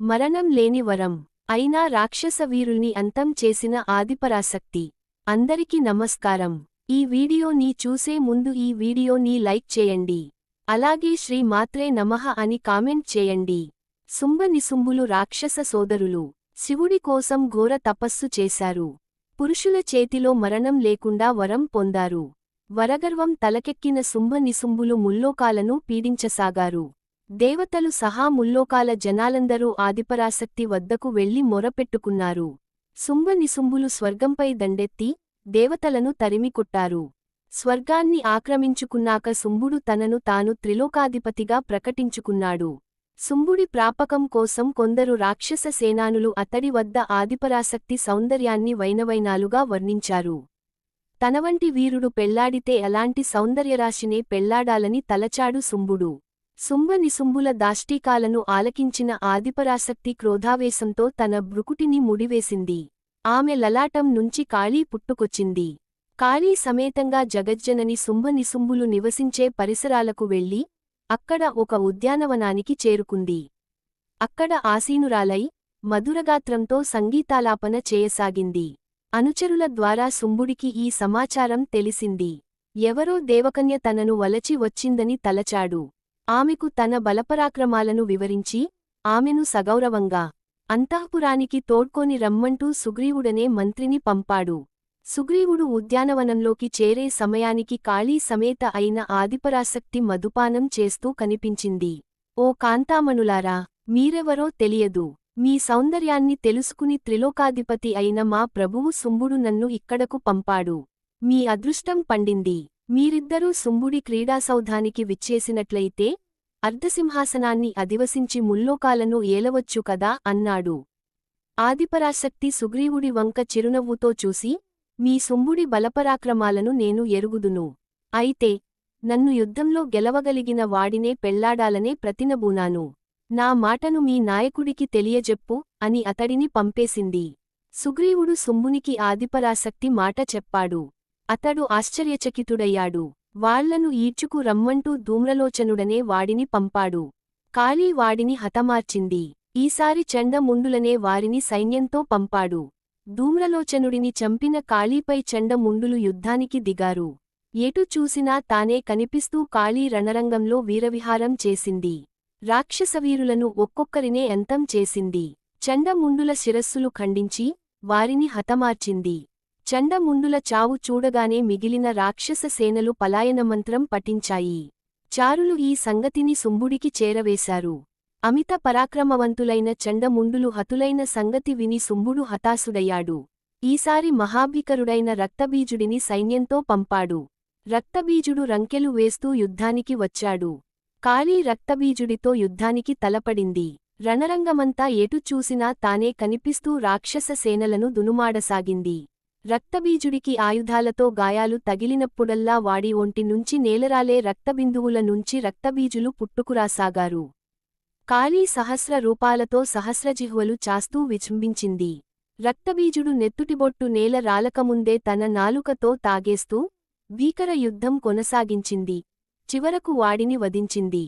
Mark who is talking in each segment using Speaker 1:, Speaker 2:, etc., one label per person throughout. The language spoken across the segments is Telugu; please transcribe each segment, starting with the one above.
Speaker 1: మరణం లేని వరం. అయినా రాక్షస వీరుల్ని అంతం చేసిన ఆదిపరాశక్తి. అందరికీ నమస్కారం. ఈ వీడియోని చూసే ముందు ఈ వీడియోని లైక్ చేయండి. అలాగే శ్రీ మాత్రే నమః అని కామెంట్ చేయండి. సుంభ నిసుంభులు రాక్షస సోదరులు. శివుడి కోసం ఘోర తపస్సు చేశారు. పురుషుల చేతిలో మరణం లేకుండా వరం పొందారు. వరగర్వం తలకెక్కిన సుంభ నిసుంభులు ముల్లోకాలను పీడించసాగారు. దేవతలు సహా ముల్లోకాల జనాలందరూ ఆదిపరాశక్తి వద్దకు వెళ్ళి మొరపెట్టుకున్నారు. శుంభ స్వర్గంపై దండెత్తి దేవతలను తరిమికొట్టారు స్వర్గాన్ని ఆక్రమించుకున్నాక శుంభుడు తనను తాను త్రిలోకాధిపతిగా ప్రకటించుకున్నాడు. శుంభుడి ప్రాపకం కోసం కొందరు రాక్షస సేనానులు అతడి వద్ద ఆదిపరాసక్తి సౌందర్యాన్ని వైనవైనాలుగా వర్ణించారు. తనవంటి వీరుడు పెళ్ళాడితే అలాంటి సౌందర్యరాశినే పెళ్ళాడాలని తలచాడు శుంభుడు. శుంభనిశుంభుల దాష్టీకాలను ఆలకించిన ఆదిపరాశక్తి క్రోధావేశంతో తన బ్రుకుటిని ముడివేసింది. ఆమె లలాటం నుంచి కాళీ పుట్టుకొచ్చింది. కాళీ సమేతంగా జగజ్జనని శుంభనిశుంభులు నివసించే పరిసరాలకు వెళ్ళి అక్కడ ఒక ఉద్యానవనానికి చేరుకుంది. అక్కడ ఆసీనురాలై మధురగాత్రంతో సంగీతాలాపన చేయసాగింది. అనుచరుల ద్వారా శుంభుడికి ఈ సమాచారం తెలిసింది. ఎవరో దేవకన్య తనను వలచి వచ్చిందని తలచాడు. ఆమెకు తన బలపరాక్రమాలను వివరించి ఆమెను సగౌరవంగా అంతఃపురానికి తోడ్కొని రమ్మంటూ సుగ్రీవుడనే మంత్రిని పంపాడు. సుగ్రీవుడు ఉద్యానవనంలోకి చేరే సమయానికి కాళీ సమేత అయిన ఆదిపరాశక్తి మధుపానం చేస్తూ కనిపించింది. ఓ కాంతామణులారా మీరెవరో తెలియదు. మీ సౌందర్యాన్ని తెలుసుకుని త్రిలోకాధిపతి అయిన మా ప్రభువు శుంభుడు నన్ను ఇక్కడకు పంపాడు. మీ అదృష్టం పండింది. మీరిద్దరూ సుంబుడి క్రీడాసౌధానికి విచ్చేసినట్లయితే అర్ధసింహాసనాన్ని అధివసించి ముల్లోకాలను ఏలవచ్చు కదా అన్నాడు. ఆదిపరాశక్తి సుగ్రీవుడి వంక చిరునవ్వుతో చూసి మీ సుంబుడి బలపరాక్రమాలను నేను ఎరుగుదును. అయితే నన్ను యుద్ధంలో గెలవగలిగిన వాడినే పెళ్ళాడాలనే ప్రతినబూనాను నా మాటను మీ నాయకుడికి తెలియజెప్పు అని అతడిని పంపేసింది. సుగ్రీవుడు సుంబునికి ఆదిపరాశక్తి మాట చెప్పాడు. అతడు ఆశ్చర్యచకితుడయ్యాడు. వాళ్ళను ఈడ్చుకు రమ్మంటూ ధూమ్రలోచనుడనే వాడిని పంపాడు. కాళీ వాడిని హతమార్చింది. ఈసారి చండముండులనే వారిని సైన్యంతో పంపాడు. ధూమ్రలోచనుడిని చంపిన కాళీపై చండముండులు యుద్ధానికి దిగారు. ఎటు చూసినా తానే కనిపిస్తూ కాళీ రణరంగంలో వీరవిహారం చేసింది. రాక్షసవీరులను ఒక్కొక్కరినే అంతం చేసింది. చండముండుల శిరస్సులు ఖండించి వారిని హతమార్చింది. చండముండుల చావు చూడగానే మిగిలిన రాక్షస సేనలు పలాయనమంత్రం పఠించాయి. చారులు ఈ సంగతిని సుంబుడికి చేరవేశారు. అమిత పరాక్రమవంతులైన చండముండులు హతులైన సంగతి విని సుంబుడు హతాశుడయ్యాడు. ఈసారి మహాభికరుడైన రక్తబీజుడిని సైన్యంతో పంపాడు. రక్తబీజుడు రంకెలు వేస్తూ యుద్ధానికి వచ్చాడు. కాళీ రక్తబీజుడితో యుద్ధానికి తలపడింది. రణరంగమంతా ఎటు చూసినా తానే కనిపిస్తూ రాక్షస సేనలను దునుమాడసాగింది. రక్తబీజుడికి ఆయుధాలతో గాయాలు తగిలినప్పుడల్లా వాడి ఒంటి నుంచి నేలరాలే రక్తబిందువుల నుంచి రక్తబీజులు పుట్టుకురాసాగారు. కాళీ సహస్ర రూపాలతో సహస్రజిహ్వలు చాస్తూ విజృంభించింది. రక్తబీజుడు నెత్తుటిబొట్టు నేల రాలకముందే తన నాలుకతో తాగేస్తూ భీకర యుద్ధం కొనసాగించింది. చివరకు వాడిని వధించింది.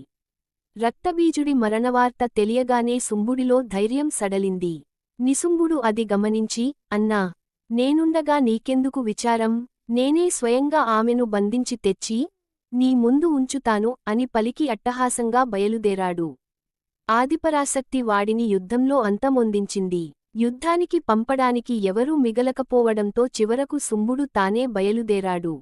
Speaker 1: రక్తబీజుడి మరణవార్త తెలియగానే శుంభుడిలో ధైర్యం సడలింది. నిశుంభుడు అది గమనించి అన్నా నేనుండగా నీకెందుకు విచారం? నేనే స్వయంగా ఆమెను బంధించి తెచ్చి నీ ముందు ఉంచుతాను అని పలికి అట్టహాసంగా బయలుదేరాడు. ఆదిపరాశక్తి వాడిని యుద్ధంలో అంతమొందించింది. యుద్ధానికి పంపడానికి ఎవరూ మిగలకపోవడంతో చివరకు శుంభుడు తానే బయలుదేరాడు.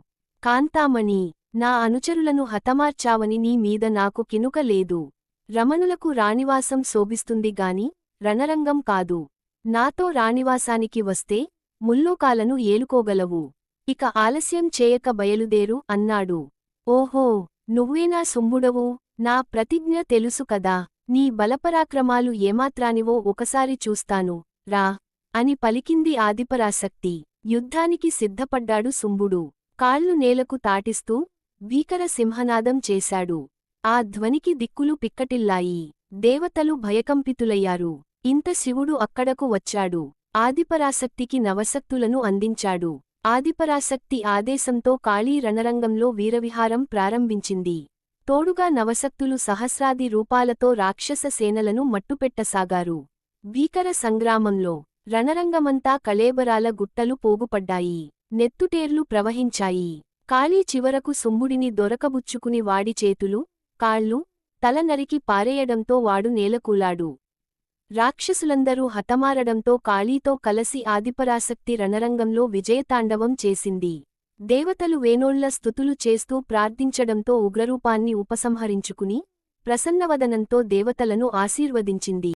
Speaker 1: కాంతామణి నా అనుచరులను హతమార్చావని నీ మీద నాకు కినుక లేదు. రమణులకు రాణివాసం శోభిస్తుంది గాని రణరంగం కాదు. నాతో రాణివాసానికి వస్తే ముల్లోకాలను ఏలుకోగలవు. ఇక ఆలస్యం చేయక బయలుదేరు అన్నాడు. ఓహో నువ్వేనా శుంభుడవు నా ప్రతిజ్ఞ తెలుసు కదా. నీ బలపరాక్రమాలు ఏమాత్రానివో ఒకసారి చూస్తాను. రా అని పలికింది ఆదిపరాశక్తి. యుద్ధానికి సిద్ధపడ్డాడు సుంబుడు కాళ్ళు నేలకు తాటిస్తూ భీకర సింహనాదం చేశాడు. ఆ ధ్వనికి దిక్కులు పిక్కటిల్లాయి. దేవతలు భయకంపితులయ్యారు. ఇంత శివుడు అక్కడకు వచ్చాడు. ఆదిపరాశక్తికి నవశక్తులను అందించాడు. ఆదిపరాశక్తి ఆదేశంతో కాళీ రణరంగంలో వీరవిహారం ప్రారంభించింది. తోడుగా నవశక్తులు సహస్రాది రూపాలతో రాక్షస సేనలను మట్టుపెట్టసాగారు. భీకర సంగ్రామంలో రణరంగమంతా కళేబరాల గుట్టలు పోగుపడ్డాయి. నెత్తుటేర్లు ప్రవహించాయి. కాళీ చివరకు సుమ్ముడిని దొరకబుచ్చుకుని వాడి చేతులు కాళ్ళు తల నరికి పారేయడంతో వాడు నేలకూలాడు. రాక్షసులందరూ హతమారడంతో కాళీతో కలసి ఆదిపరాశక్తి రణరంగంలో విజయతాండవం చేసింది. దేవతలు వేణోళ్ళ స్థుతులు చేస్తూ ప్రార్థించడంతో ఉగ్రరూపాన్ని ఉపసంహరించుకుని ప్రసన్నవదనంతో దేవతలను ఆశీర్వదించింది.